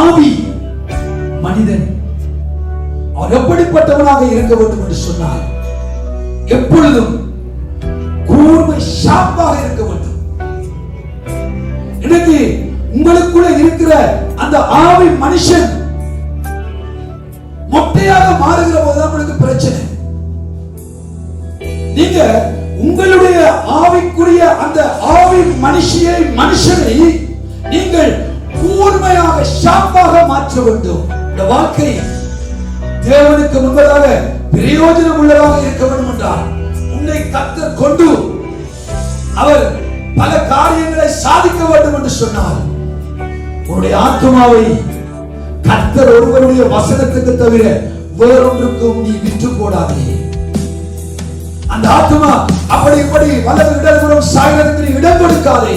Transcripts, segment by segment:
ஆவி மனிதன் அவர் எப்படிப்பட்டவனாக இருக்க வேண்டும் என்று சொன்னால் எப்பொழுதும் கூர்மை ஷாப்பாக இருக்க வேண்டும். இன்னைக்கு உங்களுக்குள்ள இருக்கிற அந்த ஆவி மனுஷன் மொட்டையாக மாறுகிற போதுதான் உங்களுக்கு பிரச்சனை. நீங்க உங்களுடைய ஆவிக்குரிய அந்த ஆவி மனுஷியை மனுஷனை நீங்கள் கூர்மையாக ஷாப்பாக மாற்ற வேண்டும். இந்த வாழ்க்கை தேவனுக்கு முன்பதாக பிரயோஜனம் உள்ளதாக இருக்க வேண்டும் என்றால் உன்னை கத்தர் கொண்டு அவர் பல காரியங்களை சாதிக்க வேண்டும் என்று சொன்னார் உன்னுடைய ஆத்மாவை கத்தர் ஒருவருடைய வசனத்துக்கு தவிர வேறொன்றுக்கும் நீ விற்று போடாதே அந்த ஆத்மா அப்படி இப்படி வலது இடதுபுறம் சாகிறதுக்கு நீ இடம் கொடுக்காதே.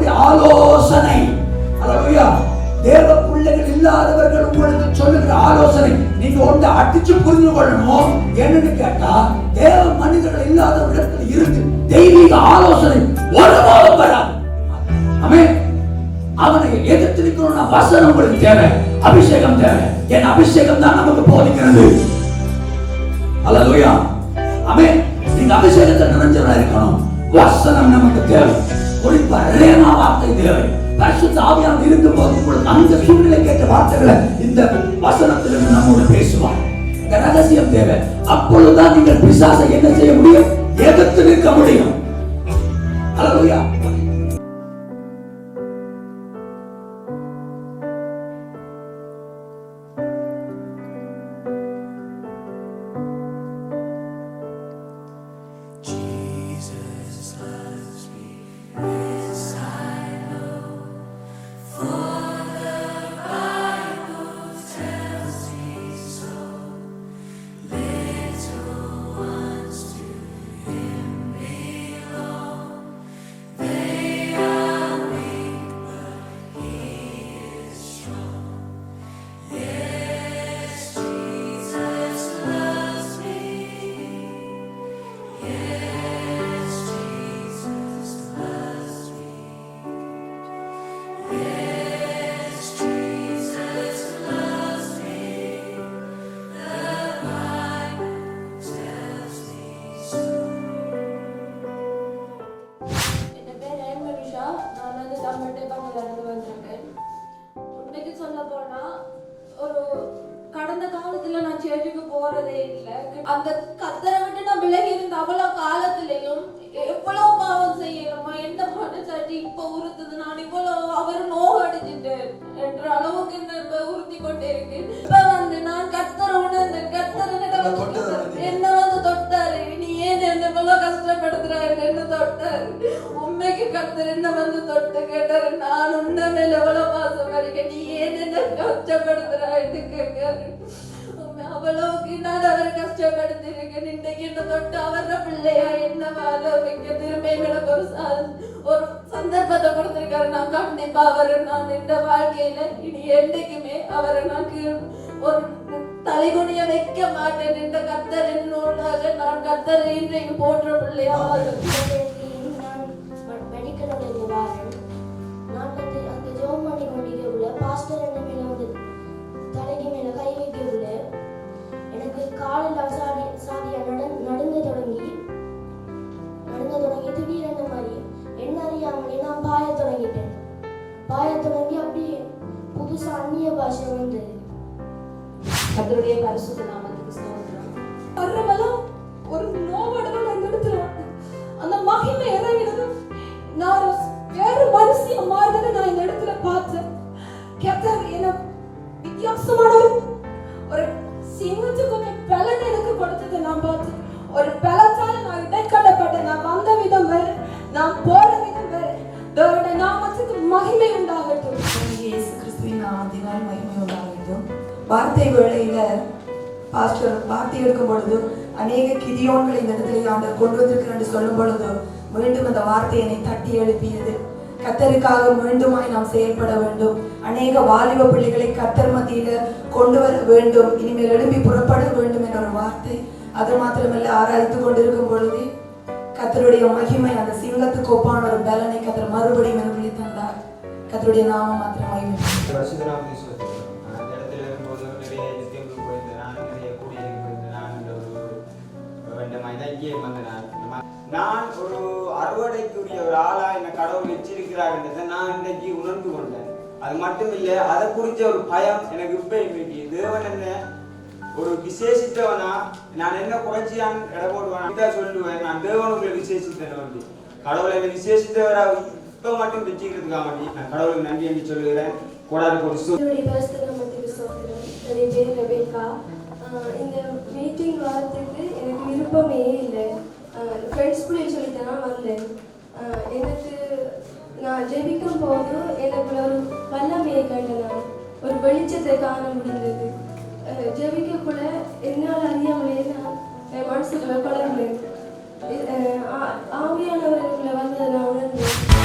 நீங்க ஆலோசனை. தேவ பிள்ளைகள் இல்லாதவர்கள் உங்களுக்கு சொல்லுகிற ஆலோசனை. நீங்க ஒன்று அடிச்சு புரிந்து கொள்ளணும். என்னன்னு கேட்டா தேவ மனிதர்கள் இல்லாத இருந்து தெய்வீக ஆலோசனை ஒருபோதும் வராது. ஆமென். அவனை எதிர்த்து நிற்கணும்னா வசனம் உங்களுக்கு தேவை. அபிஷேகம் தேவை. என் அபிஷேகம் தான் நமக்கு போதிக்கிறது. அல்லேலூயா அமே நீங்க அபிஷேகத்தை நிறைஞ்சவரா இருக்கணும். வசனம் நமக்கு தேவை. குறிப்பா ரேமா வார்த்தை தேவை. பரிசுத்த ஆவியானவர் இருக்கும்போது உங்களுக்கு அந்த சூழ்நிலை கேட்ட வார்த்தைகளை இந்த வசனத்திலிருந்து நம்மோடு பேசுவார். இந்த ரகசியம் தேவை. அப்பொழுதுதான் நீங்கள் பிசாசை என்ன செய்ய முடியும்? எதிர்த்து நிற்க முடியும். அல்லேலூயா தொட்டு கேட்டாரு நான் உன்ன மேல எவ்வளவு பாசம் இருக்கேன் நீ ஏன் என்ன கஷ்டப்படுத்துறாருன்னு கேட்காரு அவ்வளவுக்கு நான் அவரை கஷ்டப்படுத்திருக்கேன் இன்னைக்கு என்ன தொட்டு அவர பிள்ளையா என்ன வாழ வைக்க திரும்ப ஒரு ஒரு சந்தர்ப்பத்தை கொடுத்திருக்காரு நான் கண்டிப்பா அவரை நான் இந்த வாழ்க்கையில இனி என்றைக்குமே அவரை நான் ஒரு தலைகுனிய வைக்க மாட்டேன் இந்த கத்தர் என்னோட நான் கத்தரை இன்றைக்கு போற்ற பிள்ளையா வாழ்கிறேன். வாரன் நான் வந்து அந்த ஜோம் பண்ணி கொண்டிருக்க உள்ள பாஸ்டர் என்ன மேலே வந்து தலைக்கு மேலே கை வைக்க உள்ள எனக்கு காலெல்லாம் சாதி சாதியா நட நடுங்க தொடங்கி நடுங்க தொடங்கி திடீரென மாதிரி என்ன அறியாமலே நான் பாய தொடங்கிட்டேன் பாய தொடங்கி அப்படியே புதுசா அந்நிய பாஷை வந்தது கர்த்தருடைய பரிசுத்த நாமத்துக்கு ஸ்தோத்திரம் பாஸ்டர் வார்த்தை எடுக்கும் பொழுது அநேக கிதியோன்களை இந்த இடத்துல ஆண்டவர் கொண்டு வந்திருக்கிறார் என்று சொல்லும் பொழுது மீண்டும் அந்த வார்த்தை என்னை தட்டி எழுப்பியது. கத்தருக்காக மீண்டுமாய் நாம் செயல்பட வேண்டும். அநேக வாலிப பிள்ளைகளை கத்தர் மத்தியில கொண்டு வர வேண்டும். இனிமேல் எழுப்பி புறப்பட வேண்டும் என்ற ஒரு வார்த்தை. அது மாத்திரமல்ல ஆராய்த்து கொண்டிருக்கும் பொழுதே கத்தருடைய மகிமை அந்த சிங்கத்துக்கு ஒப்பான ஒரு பலனை கத்தர் மறுபடியும் எனக்கு தந்தார் கத்தருடைய நாமம் மாத்திரம் மகிமை நான் ஒரு அறுவடைக்குரிய ஒரு ஆளா என்ன கடவுள் வச்சிருக்கிறாருன்றதை நான் இன்றைக்கு உணர்ந்து கொண்டேன். அது மட்டும் இல்லை அதை குறித்த ஒரு பயம் எனக்கு இப்ப இன்னைக்கு தேவன் என்ன ஒரு விசேஷித்தவனா நான் என்ன குறைச்சியான் இட போடுவேன் சொல்லுவேன் நான் தேவன் உங்களை விசேஷித்தேன் வந்து கடவுளை என்ன விசேஷித்தவரா இப்ப மட்டும் வச்சுக்கிறதுக்காக வேண்டி நான் கடவுளுக்கு நன்றி என்று சொல்லுகிறேன். கூடாது ஒரு இந்த மீட்டிங் வரத்துக்கு எனக்கு விருப்பமே இல்லை ஃப்ரெண்ட்ஸ் வந்தேன். எனக்கு நான் ஜெபிக்கும் போது எனக்கு ஒரு வல்லமையை கண்டேன் ஒரு வெளிச்சத்தை காண முடிந்தது ஜெபிக்கக்குள்ள என்னால் அறியாமலே நான் என் மனசுக்குள்ள குழம்பேன் ஆவியானவர்களை வந்ததை நான் உணர்ந்தேன்.